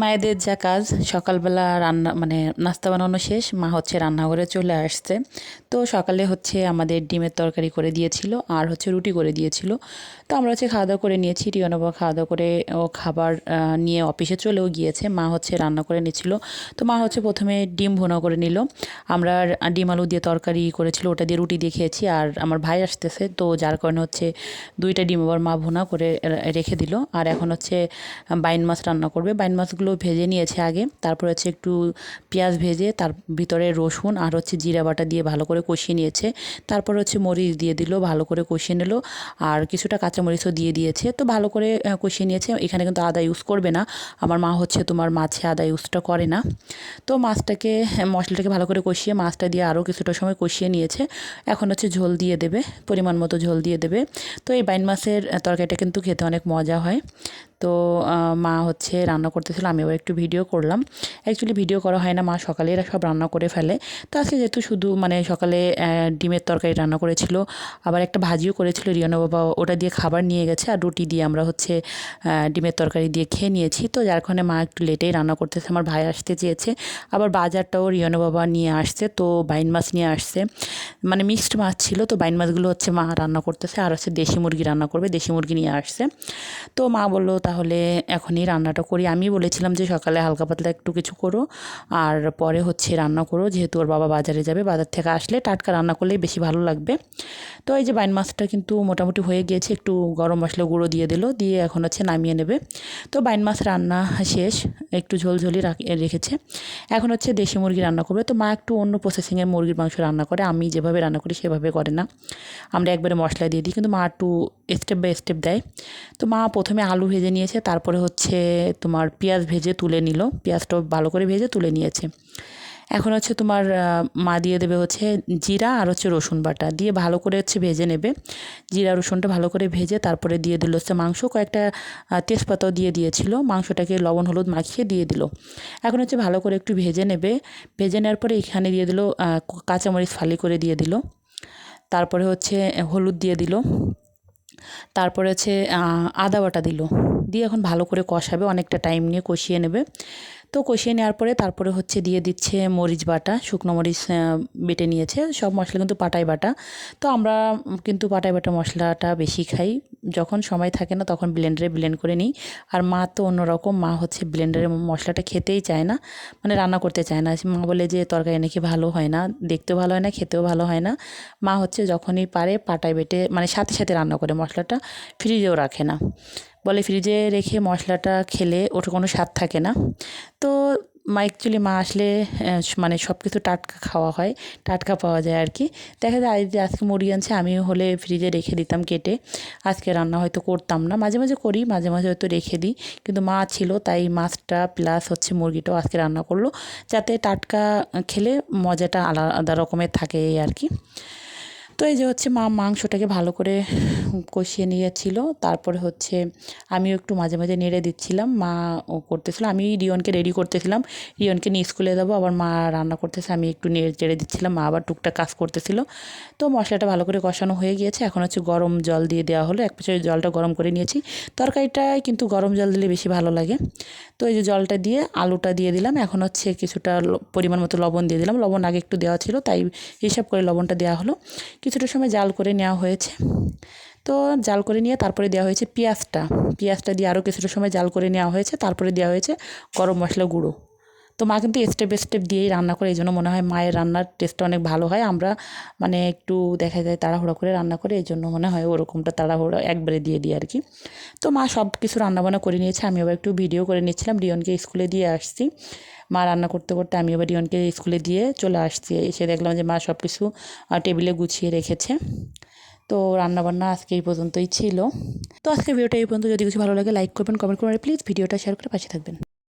মায়েদের যা কাজ, সকালবেলা রান্না মানে নাস্তা বানানো শেষ, মা হচ্ছে রান্নাঘরে চলে আসছে। তো সকালে হচ্ছে আমাদের ডিমের তরকারি করে দিয়েছিল আর হচ্ছে রুটি করে দিয়েছিল। তো আমরা হচ্ছে খাওয়া দাওয়া করে নিয়েছি রিয়নবা খাওয়া দাওয়া করে ও খাবার নিয়ে অফিসে চলেও গিয়েছে। মা হচ্ছে রান্না করে নিচ্ছিল তো মা হচ্ছে প্রথমে ডিম ভুনা করে নিল। আমরা ডিম আলু দিয়ে তরকারি করেছিল, ওটা দিয়ে রুটি দিয়ে খেয়েছি আর আমার ভাই আসতেছে। তো যার কারণে হচ্ছে দুইটা ডিম আবার মা ভুনা করে রেখে দিল। আর এখন হচ্ছে বাইন মাছ রান্না করবে। বাইন মাছগুলো ভেজে নিয়েছে আগে। তারপর হচ্ছে একটু পেঁয়াজ ভেজে তার ভিতরে রসুন আর হচ্ছে জিরা বাটা দিয়ে ভালো করে কষিয়ে নিয়েছে। তারপর হচ্ছে মরিচ দিয়ে দিল ভালো করে কষিয়ে নিল আর কিছুটা কাঁচামরিচও দিয়ে দিয়েছে। তো ভালো করে কষিয়ে নিয়েছে। এখানে কিন্তু আদা ইউজ করবে না। আমার মা হচ্ছে তোমার মাছে আদা ইউজটা করে না। তো মাছটাকে হ্যাঁ, মশলাটাকে ভালো করে কষিয়ে মাছটা দিয়ে আরও কিছুটা সময় কষিয়ে নিয়েছে। এখন হচ্ছে ঝোল দিয়ে দেবে পরিমাণ মতো ঝোল দিয়ে দেবে। তো এই বাইন মাছের তরকারিটা কিন্তু খেতে অনেক মজা হয়। তো মা হচ্ছে রান্না করতেছিল আমি আবার একটু ভিডিও করলাম। অ্যাকচুয়ালি ভিডিও করা হয় না, মা সকালে এরা সব রান্না করে ফেলে। তো আজকে যেহেতু শুধু মানে সকালে ডিমের তরকারি রান্না করেছিল, আবার একটা ভাজিও করেছিল রিয়ানো বাবা, ওটা দিয়ে খাবার নিয়ে গেছে, আর রুটি দিয়ে আমরা হচ্ছে ডিমের তরকারি দিয়ে খেয়ে নিয়েছি। তো যার কারণে মা একটু লেটেই রান্না করতেছে, আমার ভাই আসতে চেয়েছে। আবার বাজারটাও রিয়ানো বাবা নিয়ে আসছে, তো বাইন মাছ নিয়ে আসছে। মানে মিক্সড মাছ ছিল, তো বাইন মাছগুলো হচ্ছে মা রান্না করতেছে, আর হচ্ছে দেশি মুরগি রান্না করবে, দেশি মুরগি নিয়ে আসছে। তো মা বলল তাহলে এখনই রান্নাটা করি। আমি বলেছিলাম যে সকালে হালকা পাতলা একটু কিছু করো, আর পরে হচ্ছে রান্না করো। যেহেতু ওর বাবা বাজারে যাবে, বাজার থেকে আসলে টাটকা রান্না করলেই বেশি ভালো লাগবে। তো এই যে বাইন মাছটা কিন্তু মোটামুটি হয়ে গিয়েছে, একটু গরম মশলা গুঁড়ো দিয়ে দিল, দিয়ে এখন হচ্ছে নামিয়ে নেবে। তো বাইন মাছ রান্না শেষ, একটু ঝোলঝোলি রাখ- রেখেছে। এখন হচ্ছে দেশি মুরগি রান্না করবে। তো মা একটু অন্য প্রসেসিংয়ের মুরগির মাংস রান্না করে, আমি যেভাবে রান্না করি সেভাবে করে না। আমরা একবারে মশলা দিয়ে দিই, কিন্তু মা একটু স্টেপ বাই স্টেপ দেয়। তো মা প্রথমে আলু ভেজে নিয়েছে, তারপরে হচ্ছে তোমার পেঁয়াজ ভেজে তুলে নিল। পেঁয়াজটা ভালো করে ভেজে তুলে নিয়েছে। এখন হচ্ছে তোমার মা দিয়ে দেবে হচ্ছে জিরা আর হচ্ছে রসুন বাটা। দিয়ে ভালো করে হচ্ছে ভেজে নেবে। জিরা, রসুনটা ভালো করে ভেজে তারপরে দিয়ে দিল হচ্ছে মাংস। কয়েকটা তেজপাতাও দিয়ে দিয়েছিল। মাংসটাকে লবণ, হলুদ মাখিয়ে দিয়ে দিল। এখন হচ্ছে ভালো করে একটু ভেজে নেবে। ভেজে নেওয়ার পরে এখানে দিয়ে দিল কাঁচামরিচ ফালি করে দিয়ে দিল। তারপরে হচ্ছে হলুদ দিয়ে দিল। তারপরে হচ্ছে আদা বাটা দিল। দিয়ে এখন ভালো করে কষাবে, অনেকটা টাইম নিয়ে কষিয়ে নেবে। তো কষিয়ে নেওয়ার পরে তারপরে হচ্ছে দিয়ে দিচ্ছে মরিচ বাটা, শুকনো মরিচ বেটে নিয়েছে। সব মশলা কিন্তু পাটাই বাটা। তো আমরা কিন্তু পাটাই বাটা মশলাটা বেশি খাই। যখন সময় থাকে না তখন ব্লেন্ডারে ব্লেন্ড করে নিই। আর মা তো অন্যরকম, মা হচ্ছে ব্লেন্ডারে মশলাটা খেতেই চায় না। মানে রান্না করতে চায় না। মা বলে যে, তরকারি নাকি ভালো হয় না, দেখতেও ভালো হয় না, খেতেও ভালো হয় না। মা হচ্ছে যখনই পারে পাটায় বেটে মানে সাথে সাথে রান্না করে মশলাটা। ফ্রিজেও রাখে না। বলে ফ্রিজে রেখে মশলাটা খেলে ওটা কোনো স্বাদ থাকে না। তো মা অ্যাকচুয়ালি মা আসলে মানে সব কিছু টাটকা খাওয়া হয়, টাটকা পাওয়া যায় আর কি। দেখা যায় যে আজকে মুড়ি আনছে, আমিও হলে ফ্রিজে রেখে দিতাম কেটে। আজকে রান্না হয়তো করতাম না। মাঝে মাঝে করি, মাঝে মাঝে হয়তো রেখে দিই। কিন্তু মা ছিল, তাই মাছটা প্লাস হচ্ছে মুরগিটাও আজকে রান্না করল। যাতে টাটকা খেলে মজাটা আলাদা রকমের থাকে এই আর কি। তো এই যে হচ্ছে মা মাংসটাকে ভালো করে কষিয়ে নিয়েছিল। তারপরে হচ্ছে আমিও একটু মাঝে মাঝে নেড়ে দিচ্ছিলাম। মা ও করতেছিল। আমি রিয়নকে রেডি করতেছিলাম। রিয়নকে নিয়ে স্কুলে যাব। আবার মা রান্না করতেছে। আমি একটু নেড়ে চেড়ে দিচ্ছিলাম। মা আবার টুকটাক কাজ করতেছিল। তো মশলাটা ভালো করে কষানো হয়ে গিয়েছে। এখন হচ্ছে গরম জল দিয়ে দেওয়া হলো। এক পাশে জলটা গরম করে নিয়েছি। তরকারিটায় কিন্তু গরম জল দিলে বেশি ভালো লাগে। তো এই যে জলটা দিয়ে আলুটা দিয়ে দিলাম। এখন হচ্ছে কিছুটা পরিমাণ মতো লবণ দিয়ে দিলাম। লবণ আগে একটু দেওয়া ছিল। তাই হিসাব করে লবণটা দেওয়া হলো। কিছুটা সময় জাল করে নেওয়া হয়েছে। তো জাল করে নিয়ে তারপরে দেওয়া হয়েছে পেঁয়াজটা। পেঁয়াজটা দিয়ে আরও কিছুটা সময় জাল করে নেওয়া হয়েছে, তারপরে দেওয়া হয়েছে গরম মশলা গুঁড়ো। তো মা কিন্তু স্টেপ স্টেপ দিয়েই রান্না করে, এই জন্য মনে হয় মায়ের রান্নার টেস্টটা অনেক ভালো হয়। আমরা মানে একটু দেখা যায় তাড়াহুড়ো করে রান্না করে, এই জন্য মনে হয় ওরকমটা তাড়াহুড়ো একবারে দিয়ে দিই আর কি। তো মা সব কিছু রান্নাবান্না করে নিয়েছে, আমি আবার একটু ভিডিও করে নিচ্ছিলাম, রিয়নকে স্কুলে দিয়ে আসছি। মা রান্না করতে করতে আমি আবার রিয়নকে স্কুলে দিয়ে চলে আসছি। এসে দেখলাম যে মা সব কিছু টেবিলে গুছিয়ে রেখেছে। তো রান্নাবান্না আজকে এই পর্যন্তই ছিল। তো আজকে ভিডিওটা এই পর্যন্ত। যদি কিছু ভালো লাগে লাইক করবেন কমেন্ট করবেন প্লিজ ভিডিওটা শেয়ার করে পাশে থাকবেন।